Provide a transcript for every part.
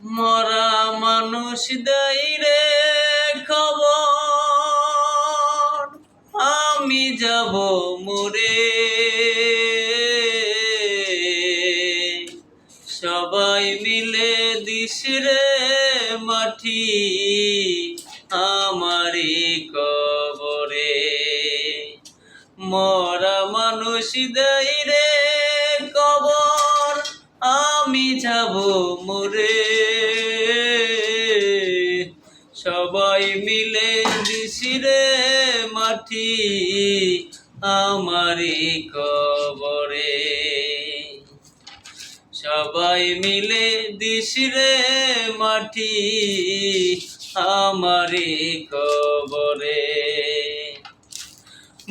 মরা মানুষ দেই রে খবর, আমি যাব মরে। সবাই মিলে দিস রে মাটি, আমারি কবরে। মরা মানুষ দেই রে আমি যাব মরে। সবাই মিলে দিশিরে মাটি আমারি কবরে। সবাই মিলে দিছি রে মাটি আমারি কবরে।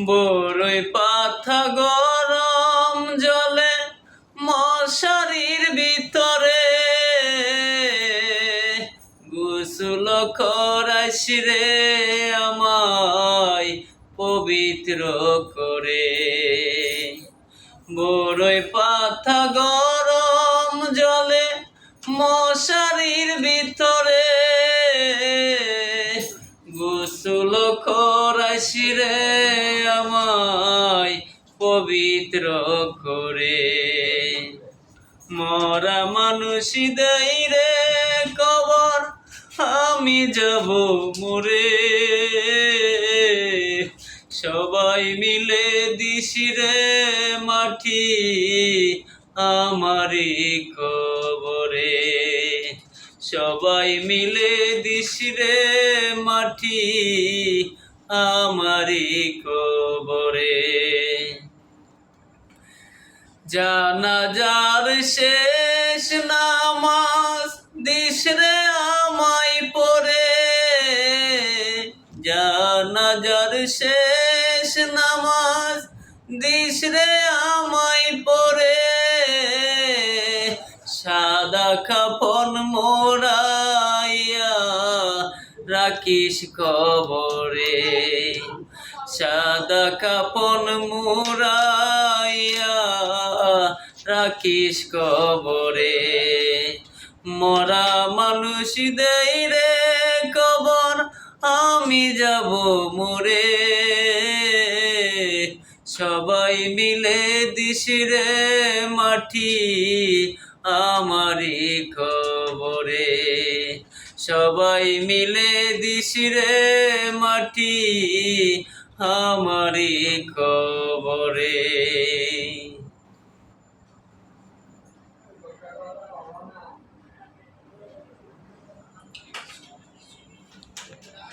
বড়ই পাথা জলে মশারির ভিতরে। গোসল করাইছি রে আমায় পবিত্র করে। বড়ই পাথা গরম জলে মশারির ভিতরে। গোসল করাইছি রে আমায় পবিত্র করে। মরা মানুষ রে কবর, আমি যাব মরে। সবাই মিলে দিছি রে মাটি আমারি কবরে। সবাই মিলে দিছি রে মাটি আমারি কবরে। জানাজার শেষ নামাজ দিস রে আমায় পরে জানাজার শেষ নামাজ দিস রে আমায় পরে সাদা কাফন মোড়াইয়া রাখিস কবরে। সাদা কাপন মুরাইয়া রাখিস কবরে। মরা মানুষ দেই রে কবর, আমি যাব মরে। সবাই মিলে দিস রে মাটি আমারি কবরে। সবাই মিলে দিস রে মাটি আমারি কবরে।